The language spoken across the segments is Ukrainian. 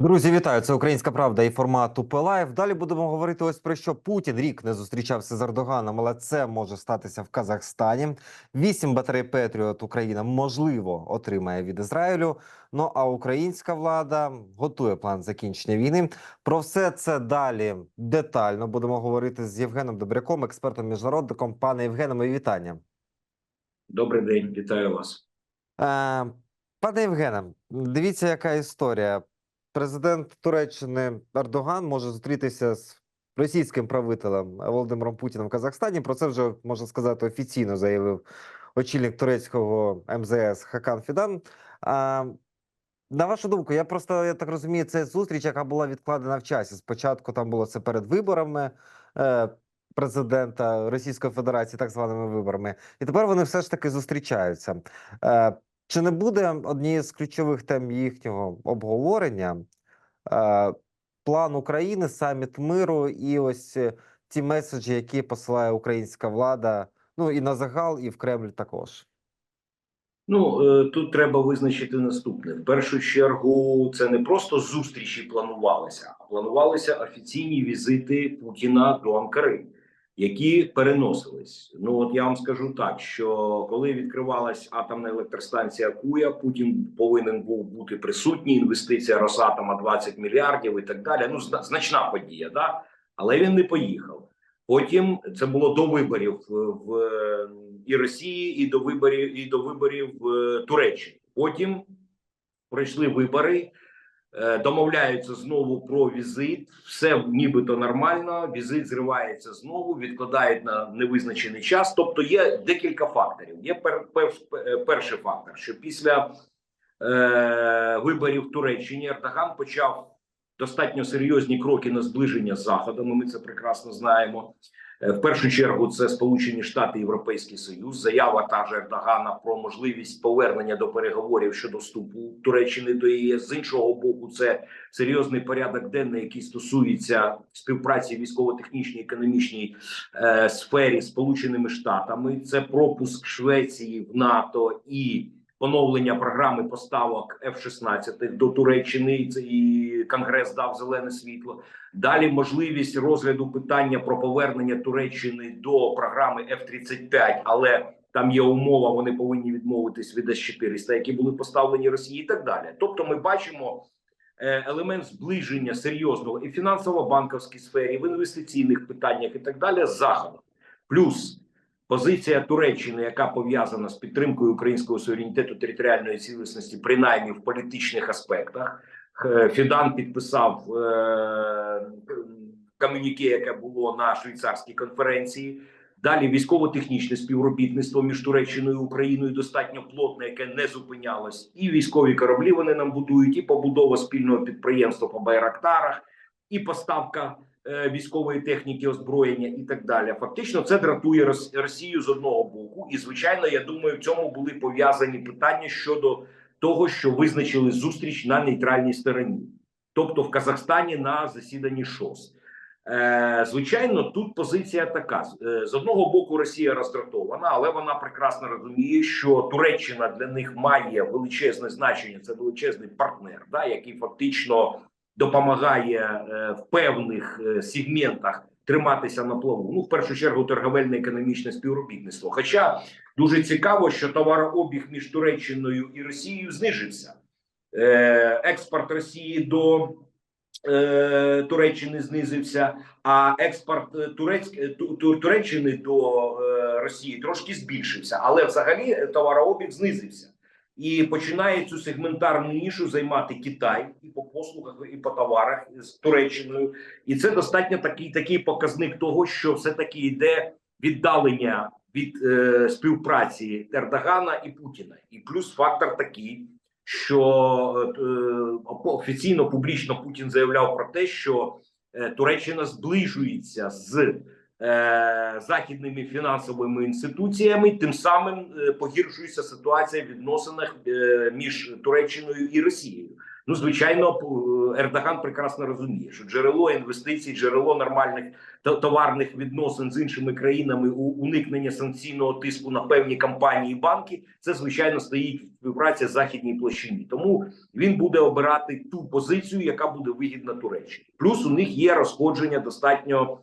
Друзі, вітаю! Це Українська Правда і формат УП Лайв. Далі будемо говорити ось про що Путін рік не зустрічався з Ердоганом, але це може статися в Казахстані. Вісім батарей Петріот Україна можливо отримає від Ізраїлю. Ну а українська влада готує план закінчення війни. Про все це далі детально будемо говорити з Євгеном Добряком, експертом міжнародником. Пане Євгене, мої вітання. Добрий день, вітаю вас. Е, Пане Євгене, дивіться, яка історія. Президент Туреччини Ердоган може зустрітися з російським правителем Володимиром Путіним в Казахстані. Про це вже можна сказати офіційно заявив очільник турецького МЗС Хакан Фідан. А, на вашу думку, я просто я так розумію, це зустріч, яка була відкладена в часі. Спочатку там було це перед виборами е, президента Російської Федерації, так званими виборами, і тепер вони все ж таки зустрічаються. Чи не буде однією з ключових тем їхнього обговорення е, план України, саміт миру і ось е, ті меседжі, які посилає українська влада, ну і на загал, і в Кремль також? Ну е, тут треба визначити наступне: в першу чергу, це не просто зустрічі планувалися, а планувалися офіційні візити Путіна до Анкари, які переносились. Ну от я вам скажу так: що коли відкривалась атомна електростанція Куя, Путін повинен був бути присутній. Інвестиція Росатома 20 мільярдів і так далі. Ну значна подія, да але він не поїхав. Потім це було до виборів в, в е, і Росії, і до виборів, і до виборів в е, Туреччині. Потім пройшли вибори, е, домовляються знову про візит. Все нібито нормально. Візит зривається знову, відкладають на невизначений час. Тобто є декілька факторів. Є пер, перш- е, перший фактор, що після е, виборів в Туреччині Ердоган почав достатньо серйозні кроки на зближення з Заходом. Ми це прекрасно знаємо. Е, В першу чергу це Сполучені Штати, Європейський Союз, заява та ж Ердогана про можливість повернення до переговорів щодо вступу Туреччини до ЄС. З іншого боку, це серйозний порядок денний, який стосується співпраці військово-технічній економічній е, сфері з Сполученими Штатами. Це пропуск Швеції в НАТО і поновлення програми поставок F-16 до Туреччини. І Конгрес дав зелене світло. Далі можливість розгляду питання про повернення Туреччини до програми F-35, але там є умова, вони повинні відмовитись від С-400, які були поставлені Росії, і так далі. Тобто, ми бачимо е, елемент зближення серйозного і фінансово-банківській сфері, в інвестиційних питаннях і так далі з заходом. Плюс позиція Туреччини, яка пов'язана з підтримкою українського суверенітету територіальної цілісності, принаймні в політичних аспектах. Е, Фідан підписав е, комюніке, яке було на швейцарській конференції. Далі військово-технічне співробітництво між Туреччиною і Україною достатньо плотне, яке не зупинялось. І військові кораблі вони нам будують, і побудова спільного підприємства по байрактарах, і поставка військової техніки, озброєння і так далі. Фактично, це дратує Рос- Росію з одного боку. І звичайно, я думаю, в цьому були пов'язані питання щодо того, що визначили зустріч на нейтральній стороні, тобто в Казахстані на засіданні ШОС. Е, звичайно, тут позиція така: е, з одного боку, Росія роздратована, але вона прекрасно розуміє, що Туреччина для них має величезне значення. Це величезний партнер, да, який фактично допомагає е, в певних е, сегментах триматися на плаву. Ну, в першу чергу, торговельне економічне співробітництво. Хоча дуже цікаво, що товарообіг між Туреччиною і Росією знижився. Е, експорт Росії до Туреччини знизився, а експорт Турецьк, Ту- Ту- Туреччини до Росії трошки збільшився, але взагалі товарообіг знизився. І починає цю сегментарну нішу займати Китай і по послугах, і по товарах з Туреччиною. І це достатньо такий такий показник того, що все таки йде віддалення від е, співпраці Ердогана і Путіна. І плюс фактор такий, що е, офіційно публічно Путін заявляв про те, що е, Туреччина зближується з е, західними фінансовими інституціями, тим самим е, погіршується ситуація в відносинах е, між Туреччиною і Росією. Ну, звичайно, Ердоган прекрасно розуміє, що джерело інвестицій, джерело нормальних товарних відносин з іншими країнами у уникнення санкційного тиску на певні компанії і банки, це звичайно стоїть співпраця з західній площині. Тому він буде обирати ту позицію, яка буде вигідна Туреччині. Плюс у них є розходження достатньо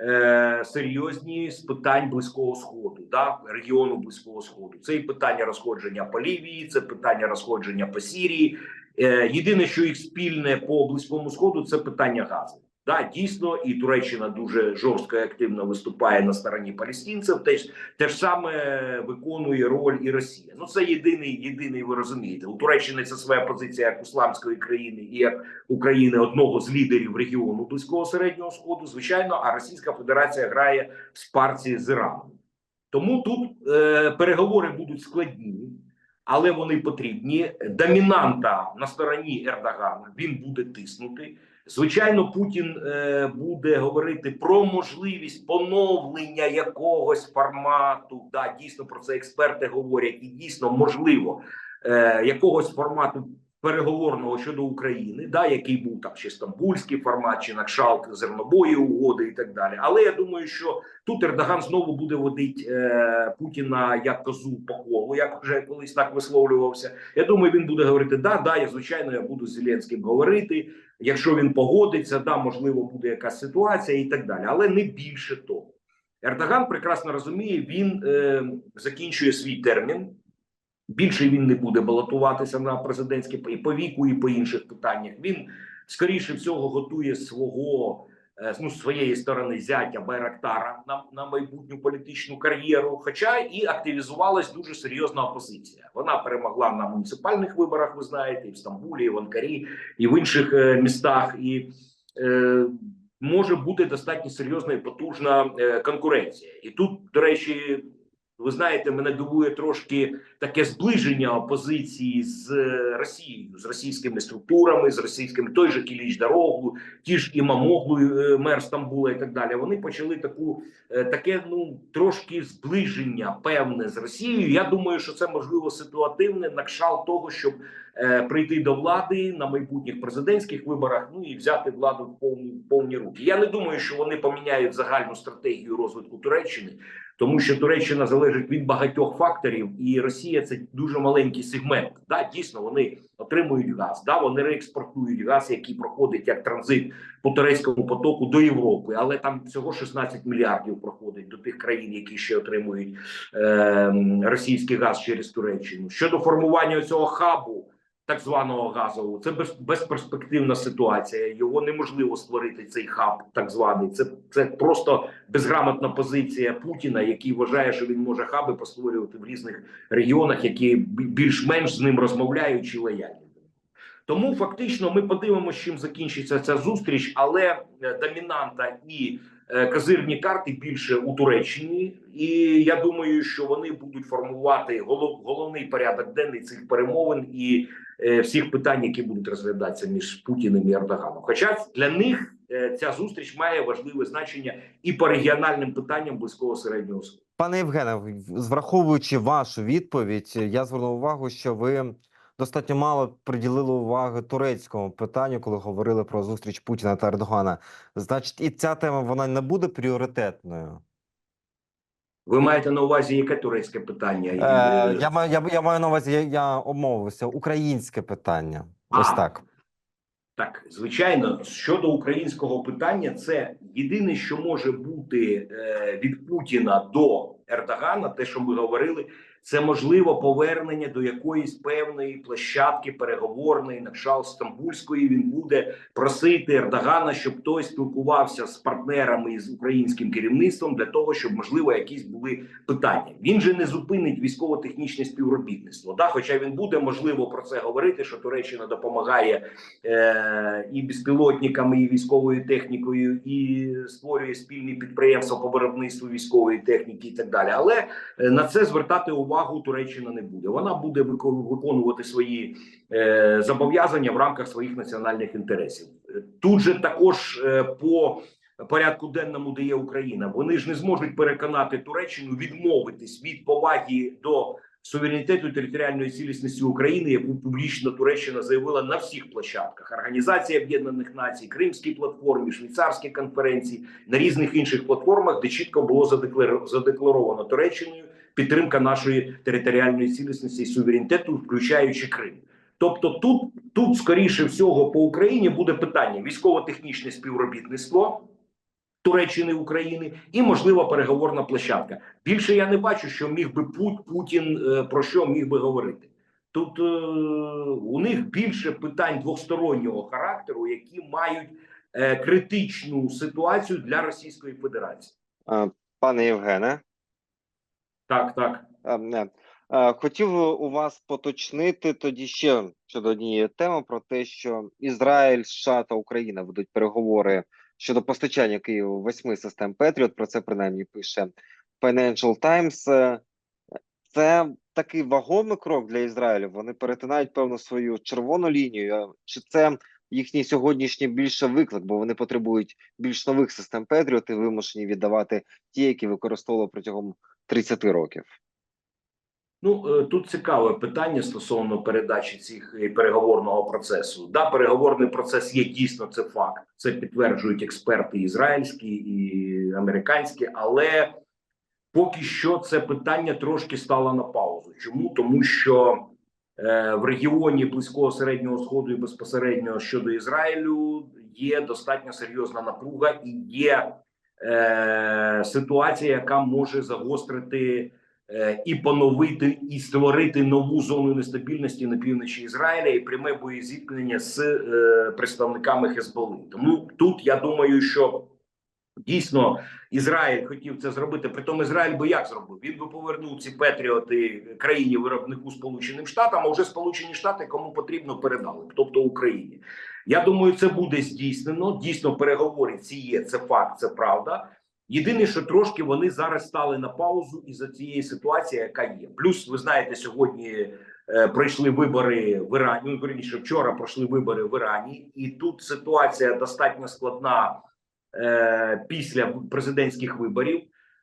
е, серйозні з питань близького сходу, да, регіону близького сходу. Це і питання розходження по Лівії, це питання розходження по Сірії. Е, єдине, що їх спільне по близькому сходу, це питання газу. Да, дійсно, і Туреччина дуже жорстко і активно виступає на стороні палестинців. Теж те ж саме виконує роль і Росія. Ну це єдиний, єдиний. Ви розумієте, у Туреччини це своя позиція як ісламської країни і як України одного з лідерів регіону близького середнього сходу. Звичайно, а Російська Федерація грає в спарці з Іраном. Тому тут е, переговори будуть складні, але вони потрібні. Домінанта на стороні Ердогана він буде тиснути. Звичайно, Путін е, буде говорити про можливість поновлення якогось формату. Да, дійсно про це експерти говорять, і дійсно можливо е, якогось формату переговорного щодо України, да, який був там чи стамбульський формат, чи накшалк зернобої угоди і так далі. Але я думаю, що тут Ердоган знову буде водити е, Путіна як козу по колу, як вже колись так висловлювався. Я думаю, він буде говорити: да, да, я звичайно я буду з Зеленським говорити. Якщо він погодиться, да, можливо, буде якась ситуація і так далі, але не більше того. Ердоган прекрасно розуміє, він е, закінчує свій термін. Більше він не буде балотуватися на президентське і по віку, і по інших питаннях. Він скоріше всього готує свого ну, з своєї сторони зятя Байрактара на, на майбутню політичну кар'єру. Хоча і активізувалась дуже серйозна опозиція. Вона перемогла на муніципальних виборах. Ви знаєте, і в Стамбулі, і в Анкарі, і в інших е, містах. І е, може бути достатньо серйозна і потужна е, конкуренція. І тут, до речі, ви знаєте, мене дивує трошки таке зближення опозиції з е, Росією, з російськими структурами, з російськими той же Кіліч Дорогу, ті ж Імамоглу, е, мер Стамбула і так далі. Вони почали таку е, таке ну трошки зближення певне з Росією. Я думаю, що це можливо ситуативне накшал того, щоб прийти до влади на майбутніх президентських виборах. Ну і взяти владу в повні повні руки. Я не думаю, що вони поміняють загальну стратегію розвитку Туреччини тому що Туреччина залежить від багатьох факторів, і Росія це дуже маленький сегмент. Да, дійсно, вони отримують газ, да, вони реекспортують газ, який проходить як транзит по турецькому потоку до Європи, але там всього 16 мільярдів проходить до тих країн, які ще отримують е, російський газ через Туреччину. Щодо формування цього хабу. Так званого газового це без, безперспективна ситуація. Його неможливо створити цей хаб, так званий. Це це просто безграмотна позиція Путіна, який вважає, що він може хаби постворювати в різних регіонах, які більш-менш з ним розмовляють чи лояльні. Тому фактично ми подивимося, чим закінчиться ця зустріч, але е, домінанта і е, козирні карти більше у Туреччині, і я думаю, що вони будуть формувати голов, головний порядок денний цих перемовин і е, всіх питань, які будуть розглядатися між Путіним і Ердоганом. Хоча для них е, ця зустріч має важливе значення і по регіональним питанням близького середнього сходу. Пане Євгене, враховуючи вашу відповідь, я звернув увагу, що ви достатньо мало приділили уваги турецькому питанню, коли говорили про зустріч Путіна та Ердогана. Значить, і ця тема вона не буде пріоритетною. Ви маєте на увазі яке турецьке питання? Е, Е, я маю я, я маю на увазі, я, я обмовився. Українське питання. Ось А. так. Так, звичайно, щодо українського питання, це єдине, що може бути е, від Путіна до Ердогана, те, що ми говорили, це можливо повернення до якоїсь певної площадки переговорної, на кшталт Стамбульської. Він буде просити Ердогана, щоб той спілкувався з партнерами з українським керівництвом для того, щоб можливо якісь були питання. Він же не зупинить військово-технічне співробітництво. Да, хоча він буде можливо про це говорити, що Туреччина допомагає е, і безпілотниками, і військовою технікою, і створює спільні підприємства по виробництву військової техніки, і так далі. Але е, на це звертати увагу Туреччина не буде. Вона буде вико- виконувати свої е, зобов'язання в рамках своїх національних інтересів. Тут же також е, по порядку денному, де є Україна, вони ж не зможуть переконати Туреччину відмовитись від поваги до суверенітету і територіальної цілісності України, яку публічно Туреччина заявила на всіх площадках: Організації Об'єднаних Націй, Кримській платформі, Швейцарській конференції, на різних інших платформах, де чітко було задеклар- задекларовано Туреччиною підтримка нашої територіальної цілісності і суверенітету, включаючи Крим. Тобто, тут, тут скоріше всього по Україні буде питання військово-технічне співробітництво. Туреччини України і можливо переговорна площадка. Більше я не бачу, що міг би Пут, Путін е, про що міг би говорити. Тут е, у них більше питань двостороннього характеру, які мають е, критичну ситуацію для Російської Федерації. Пане Євгене, Так, так. не, е, хотів у вас поточнити тоді ще щодо однієї теми про те, що Ізраїль, США та Україна ведуть переговори щодо постачання Києву восьми систем Петріот. Про це принаймні пише Financial Times. Е, Це такий вагомий крок для Ізраїлю. Вони перетинають певну свою червону лінію. Е, Чи це їхній сьогоднішній більше виклик, бо вони потребують більш нових систем Петріот і вимушені віддавати ті, які використовували протягом 30 років. Ну е, тут цікаве питання стосовно передачі цих переговорного процесу. Да, переговорний процес є дійсно це факт. Це підтверджують експерти ізраїльські і американські, але поки що це питання трошки стало на паузу. Чому тому, що е, в регіоні близького середнього сходу і безпосередньо щодо Ізраїлю є достатньо серйозна напруга і є е, ситуація, яка може загострити е, і поновити і створити нову зону нестабільності на півночі Ізраїля і пряме боєзіткнення з е, представниками Хезболи. Тому тут я думаю, що дійсно Ізраїль хотів це зробити. Притом Ізраїль би як зробив? Він би повернув ці патріоти країні виробнику Сполученим Штатам, а вже Сполучені Штати кому потрібно передали, тобто Україні. Я думаю, це буде здійснено. Дійсно, переговори ці є. Це факт, це правда. Єдине, що трошки вони зараз стали на паузу із-за цієї ситуації, яка є. Плюс, ви знаєте, сьогодні е, пройшли вибори в Ірані. Ну, верніше, вчора пройшли вибори в Ірані, і тут ситуація достатньо складна е, після президентських виборів.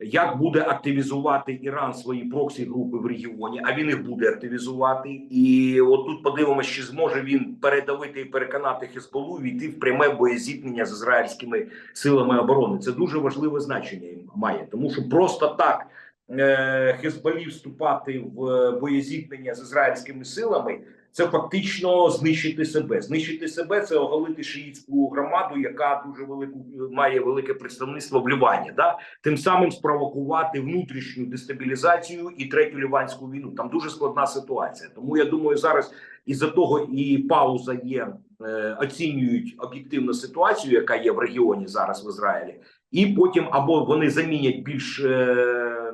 Як буде активізувати Іран свої проксі групи в регіоні? А він їх буде активізувати, і от тут подивимося, чи зможе він передавити і переконати Хезболу війти в пряме боєзіткнення з ізраїльськими силами оборони. Це дуже важливе значення має, тому що просто так е, Хезболі вступати в е, боєзіткнення з ізраїльськими силами. Це фактично знищити себе. Знищити себе це оголити шиїцьку громаду, яка дуже велику має велике представництво в Лівані. Да? Тим самим спровокувати внутрішню дестабілізацію і третю ліванську війну. Там дуже складна ситуація. Тому я думаю, зараз із-за того і пауза є, е, оцінюють об'єктивну ситуацію, яка є в регіоні зараз в Ізраїлі, і потім або вони замінять більш е,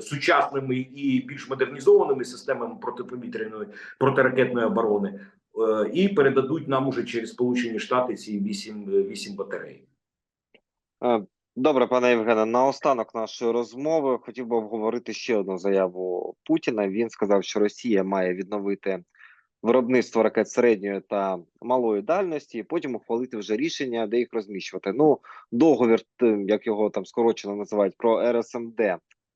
сучасними і більш модернізованими системами протиповітряної протиракетної оборони, е, і передадуть нам уже через Сполучені Штати ці вісім вісім батарей. Е, Добре, пане Євгене, наостанок нашої розмови хотів би обговорити ще одну заяву Путіна. Він сказав, що Росія має відновити виробництво ракет середньої та малої дальності, і потім ухвалити вже рішення, де їх розміщувати. Ну, договір, як його там скорочено називають, про РСМД,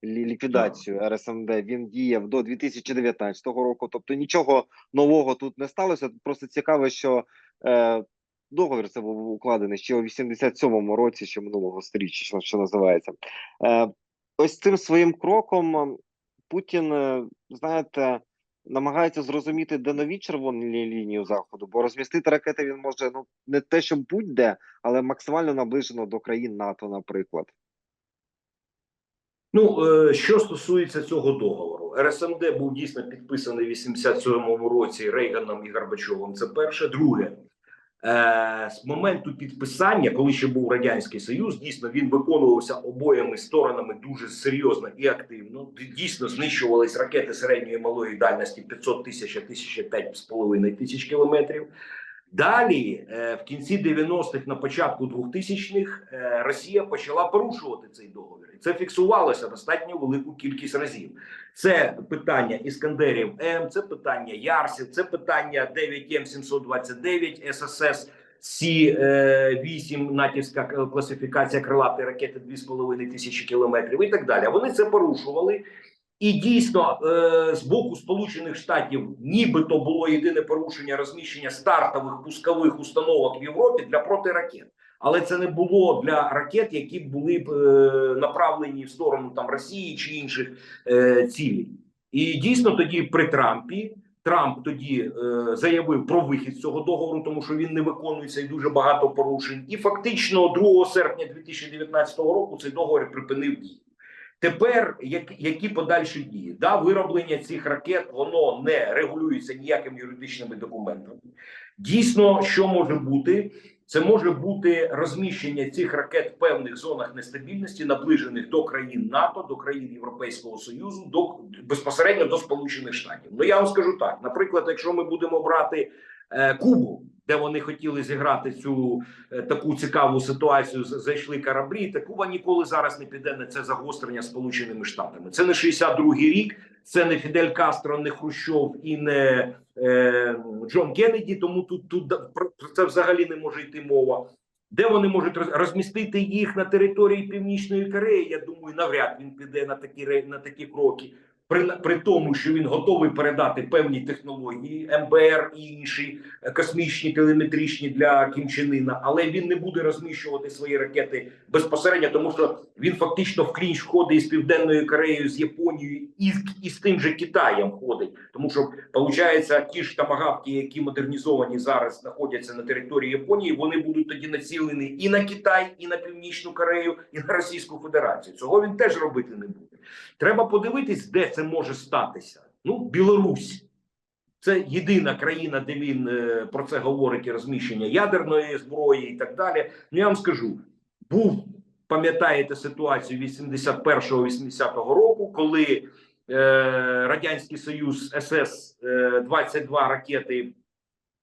ліквідацію РСМД, він діяв до 2019 року. Тобто нічого нового тут не сталося. Просто цікаво, що е, договір це був укладений ще у 87-му році, ще минулого сторіччя, що, що називається. Е, ось цим своїм кроком Путін, е, знаєте, намагається зрозуміти, де нові червоні лі- лінії заходу, бо розмістити ракети він може ну не те, що будь-де, але максимально наближено до країн НАТО, наприклад. Ну е, що стосується цього договору, РСМД був дійсно підписаний в 87-му році Рейганом і Горбачовим. Це перше. Друге, е, з моменту підписання, коли ще був радянський союз, дійсно він виконувався обоїми сторонами дуже серйозно і активно. Дійсно знищувались ракети середньої малої дальності 500 тисяч, а 1005,5 тисяч кілометрів. Далі, е, в кінці 90-х, на початку 2000-х, е, Росія почала порушувати цей договір. І це фіксувалося достатньо велику кількість разів. Це питання Іскандерів М, це питання Ярсів, це питання 9М729 ССС. Сі 8 натівська класифікація крилатої ракети 2,5 тисячі кілометрів і так далі. Вони це порушували. І дійсно е, з боку Сполучених Штатів, нібито було єдине порушення розміщення стартових пускових установок в Європі для протиракет. Але це не було для ракет, які були б е, направлені в сторону там Росії чи інших е, цілей. І дійсно тоді при Трампі Трамп тоді е, заявив про вихід з цього договору, тому що він не виконується і дуже багато порушень. І фактично 2 серпня 2019 року цей договір припинив дію. Тепер як, які подальші дії? Да, вироблення цих ракет воно не регулюється ніякими юридичними документами. Дійсно, що може бути? Це може бути розміщення цих ракет в певних зонах нестабільності, наближених до країн НАТО, до країн Європейського Союзу, до безпосередньо до Сполучених Штатів. Ну я вам скажу так: наприклад, якщо ми будемо брати е, Кубу, де вони хотіли зіграти цю е, таку цікаву ситуацію, зайшли кораблі, та Куба ніколи зараз не піде на це загострення Сполученими Штатами. Це не 62-й рік, це не Фідель Кастро, не Хрущов і не е, Джон Кеннеді. Тому тут, тут про це взагалі не може йти мова. Де вони можуть роз- розмістити їх на території Північної Кореї? Я думаю, навряд він піде на такі на такі кроки. При, при тому, що він готовий передати певні технології МБР і інші е, космічні телеметричні для Ына, але він не буде розміщувати свої ракети безпосередньо, тому що він фактично в клінч входить із південною Кореєю, з Японією і, і з тим же Китаєм входить, тому що виходить, ті ж тамагавки, які модернізовані зараз знаходяться на території Японії, вони будуть тоді націлені і на Китай, і на Північну Корею, і на Російську Федерацію. Цього він теж робити не буде. Треба подивитись, де це може статися. Ну, Білорусь. Це єдина країна, де він е, про це говорить і розміщення ядерної зброї і так далі. Ну я вам скажу, був пам'ятаєте ситуацію 81-80 року, коли е, радянський союз СС е, 22 ракети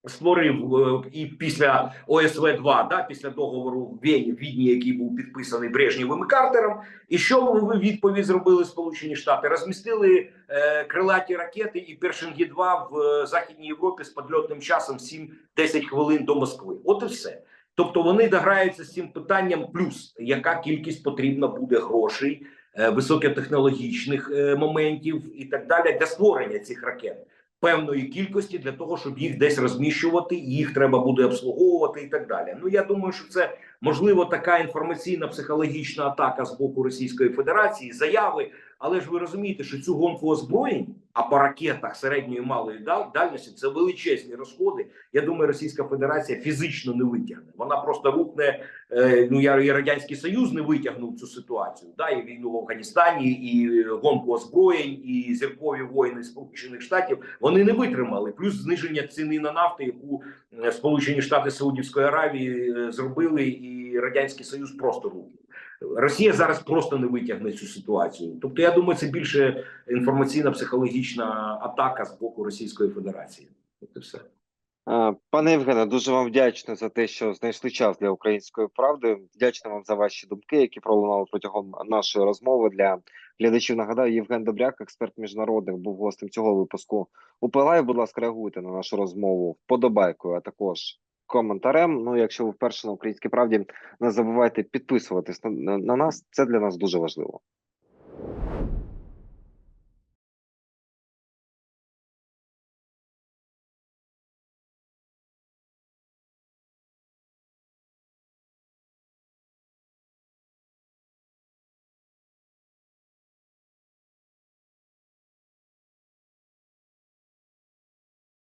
створив е, і після ОСВ 2 да, після договору в Відні, який був підписаний Брежнєвим і Картером. І що в відповідь зробили Сполучені Штати? Розмістили е, крилаті ракети і Першингі 2 в е, Західній Європі з подльотним часом 7-10 хвилин до Москви. От і все. Тобто вони дограються з цим питанням, плюс яка кількість потрібна буде грошей, е, високотехнологічних е, моментів і так далі для створення цих ракет. Певної кількості для того, щоб їх десь розміщувати, їх треба буде обслуговувати і так далі. Ну я думаю, що це можливо така інформаційна психологічна атака з боку Російської Федерації, заяви. Але ж ви розумієте, що цю гонку озброєнь, а по ракетах середньої і малої дал- дальності це величезні розходи. Я думаю, Російська Федерація фізично не витягне. Вона просто рухне. Е, ну я і радянський союз не витягнув цю ситуацію. Да, і війну в Афганістані, і гонку озброєнь, і зіркові воїни Сполучених Штатів вони не витримали. Плюс зниження ціни на нафту, яку е, Сполучені Штати Саудівської Аравії е, зробили, і радянський союз просто рухнув. Росія зараз просто не витягне цю ситуацію. Тобто, я думаю, це більше інформаційна психологічна атака з боку Російської Федерації. І все. Пане Євгене, дуже вам вдячний за те, що знайшли час для української правди. Вдячний вам за ваші думки, які пролунали протягом нашої розмови. Для глядачів нагадаю, Євген Добряк, експерт міжнародних, був гостем цього випуску. У будь ласка, реагуйте на нашу розмову вподобайкою, а також коментарем. Ну, якщо ви вперше на українській правді, не забувайте підписуватись на, на, нас. Це для нас дуже важливо.